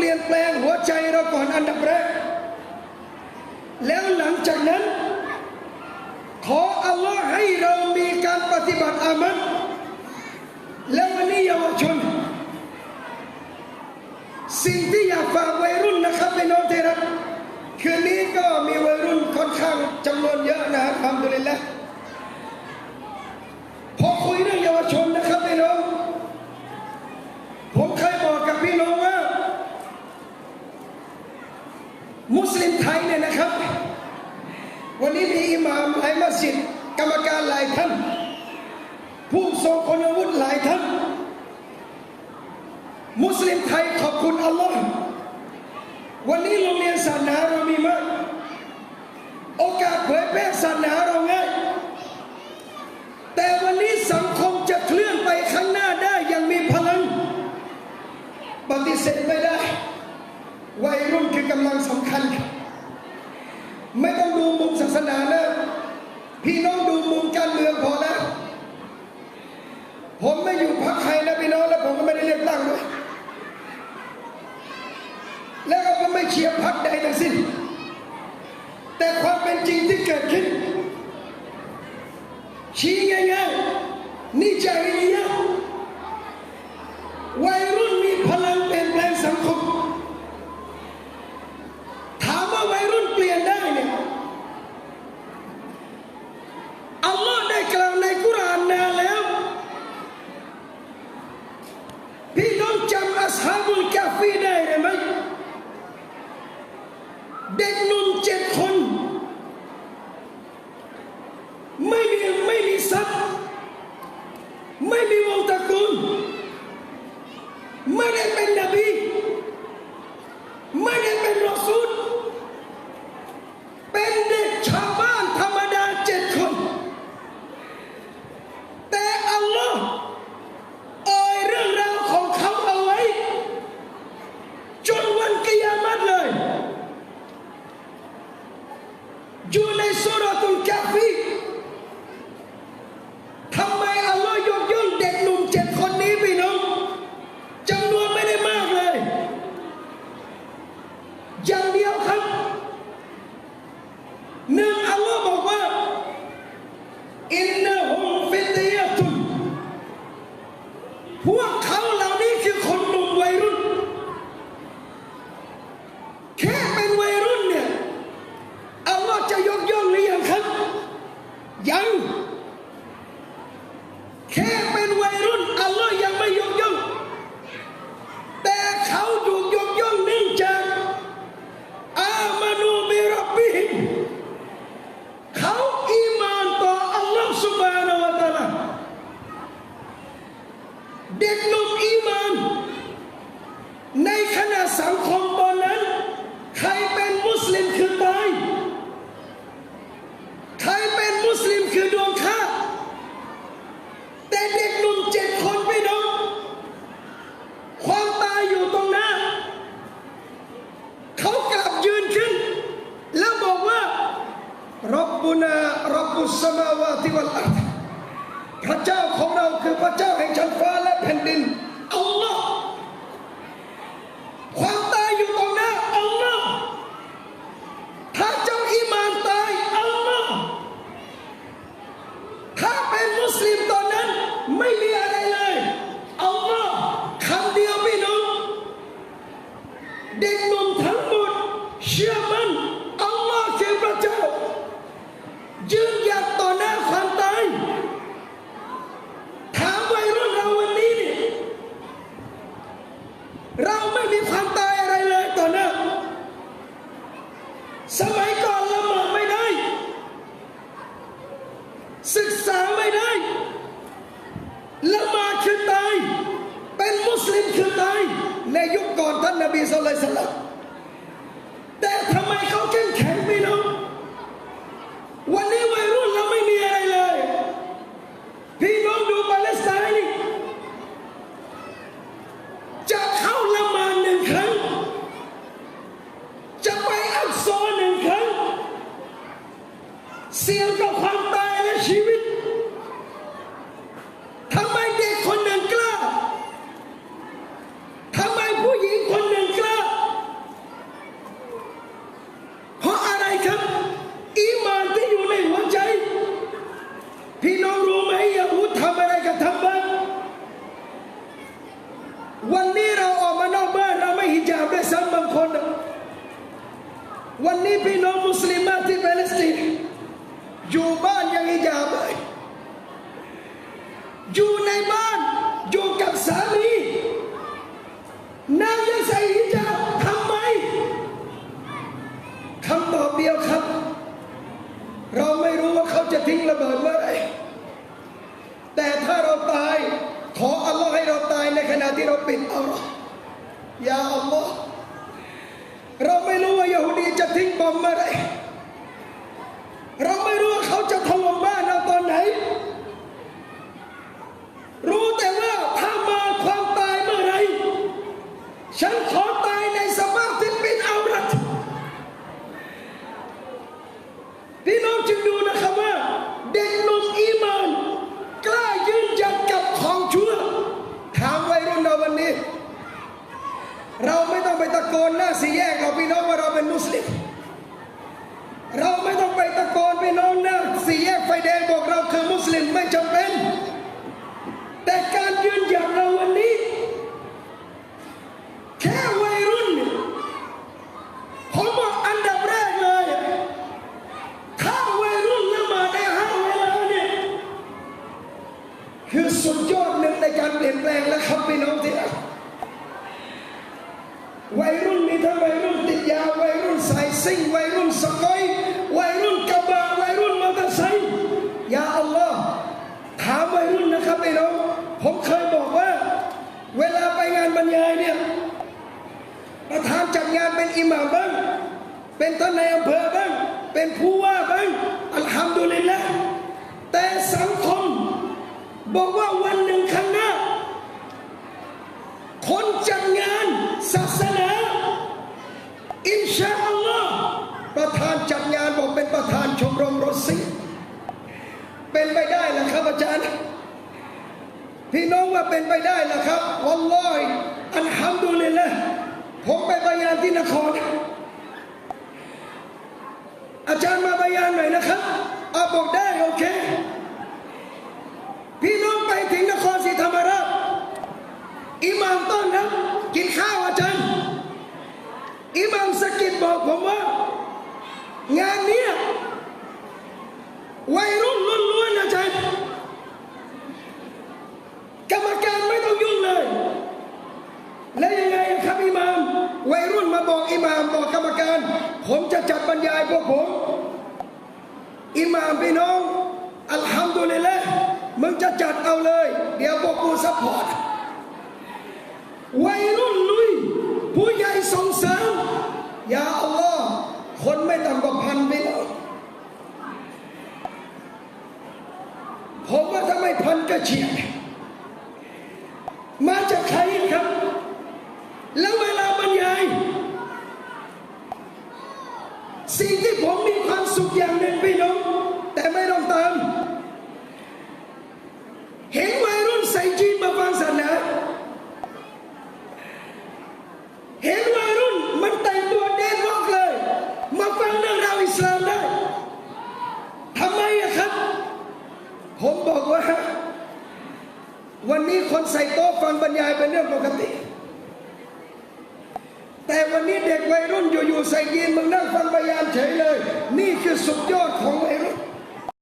ปลี่ยนแปลงหัวใจเราก่อนอันดับแรก แล้วหลังจากนั้น ขออัลลอฮ์ให้เรามีการปฏิบัติอามันแล้ววันนี้เยาวชน สิ่งที่อยากฝากวัยรุ่นนะครับพี่น้องที่รักคืนนี้ก็มีวัยรุ่นค่อนข้างจำนวนเยอะนะครับทำดุลิลละพอคุยเรื่องเยาวชนนะครับพี่น้อง ผมเคยบอกกับพี่น้องว่า มุสลิม ไทยเนี่ยนะครับ วันนี้มีอิหม่ามหลายมัสยิดกรรมการหลายท่าน ผู้ทรงคุณวุฒิหลายท่าน มุสลิมไทยขอบคุณอัลลอฮ์วันนี้โรงเรียนศาสนาเรามีมาก โอกาสเผยแพร่ศาสนาเราง่ายแต่วันนี้สังคมจะเคลื่อนไปข้างหน้าได้อยังมีพลัง ปฏิเสธไม่ได้วัยรุ่นคือกำลังสำคัญ ไม่ต้องดูมุมศาสนานะพี่น้องดูมุมการเมืองพอแล้ว ผมไม่อยู่พรรคใครนะพี่น้องแล้วผมก็ไม่ได้เลือกตั้งด้วยแล้วก็ไม่เชียร์พรรคใดทั้งสิ้น แต่ความเป็นจริงที่เกิดขึ้นชี้ง่ายๆนี่จริยะห์วัย ตระกูลไม่ได้เป็นนบี อ เจ้าของเราคือพระเจ้าแห่งชั้นฟ้าและแผ่นดินอัลลอฮ์ความตายอยู่ตรงหน้าอัลลอฮ์ถ้าเจ้าอีมานตายอัลลอฮ์ถ้าเป็นมุสลิมตอนนั้นไม่มีอะไรเลยอัลลอฮ์คำเดียวพี่น้อง เด็กหนุ่มทั้งหมดเชื่อมั่นอัลลอฮ์คือพระเจ้า ยืนหยัดต่อหน้าความตาย ถามวัยรุ่นเราวันนี้นี่ เราไม่มีความตาย เสี่ยง ที่เราปิดเอาเรอยาอัลลอฮ์เราไม่รู้ว่ายาฮูดีจะทิ้งบอมเมื่อไรเราไม่รู้ว่าเขาจะถล่มบ้านเราตอนไหน รู้แต่ว่าถ้ามาความตายเมื่อไหรฉันขอ เราไม่ต้องไปตะโกนหน้าสี่แยกเราพี่น้องว่าเราเป็นมุสลิม เราไม่ต้องไปตะโกนพี่น้องหน้าสี่แยกไฟแดงบอกเราคือมุสลิมไม่จำเป็นานเป็นอิหม่ามบ้าง เป็นท่านในอำเภอบ้าง เป็นผู้ว่าบ้างอัลฮัมดุลิลละแต่สังคม บอกว่าวันหนึ่งข้างหน้า คนจัดงานศาสนา อินชาอัลลอฮ์ประธานจัดงานบอกเป็นประธานชมรมรถซิ่งเป็นไปได้หรอครับอาจารย์พี่น้องว่าเป็นไปได้หรอครับวัลลอฮิอันฮัมดุลิลละ ผมไปบรรยานที่นคร อาจารย์มาบรรยานหน่อยนะครับอาบอกได้โอเค พี่น้องไปถึงนครศรีธรรมราชอิหม่ามต้อนรับกินข้าวอาจารย์ อิหม่ามสะกิดบอกผมว่า งานเนี้ยวัยรุ่นล้วนๆอาจารย์ กรรมการไม่ต้องยุ่งเลย แล้วยังไงครับอิหมาม วัยรุ่นมา บอกอิหม่ามบอกกรรมการ ผมจะจัดบรรยายพวกผม อิหม่ามพี่น้อง อัลฮัมดุลิลละมึงจะจัดเอาเลย เดี๋ยวพวกกูซัพพอร์ตวัยรุ่นลุย ผู้ใหญ่ส่งเสริมยาอัลลอฮ์คนไม่ต่ำกว่าพันพี่น้องผมว่าถ้าไม่พันก็เฉียด มาจากใครครับ แล้วเวลาบรรยาย สิ่งที่ผมมีความสุขอย่างหนึ่งพี่น้องแต่ไม่ต้องเตามเห็นวัยรุ่นใส่จีนมาฟังศาสนาเห็นวัยรุ่นมันแต่งตัวเดนวอกเลย มาฟังเรื่องราวอิสลามได้ทำไมอะครับ ผมบอกว่า วันนี้คนใส่โต๊ะฟังบรรยายเป็นเรื่องปกติ วัยรุ่นอยู่ๆใส่ยีนมึงนั่งฟังพยายามเฉยเลย นี่คือสุดยอดของไอ้รุ่น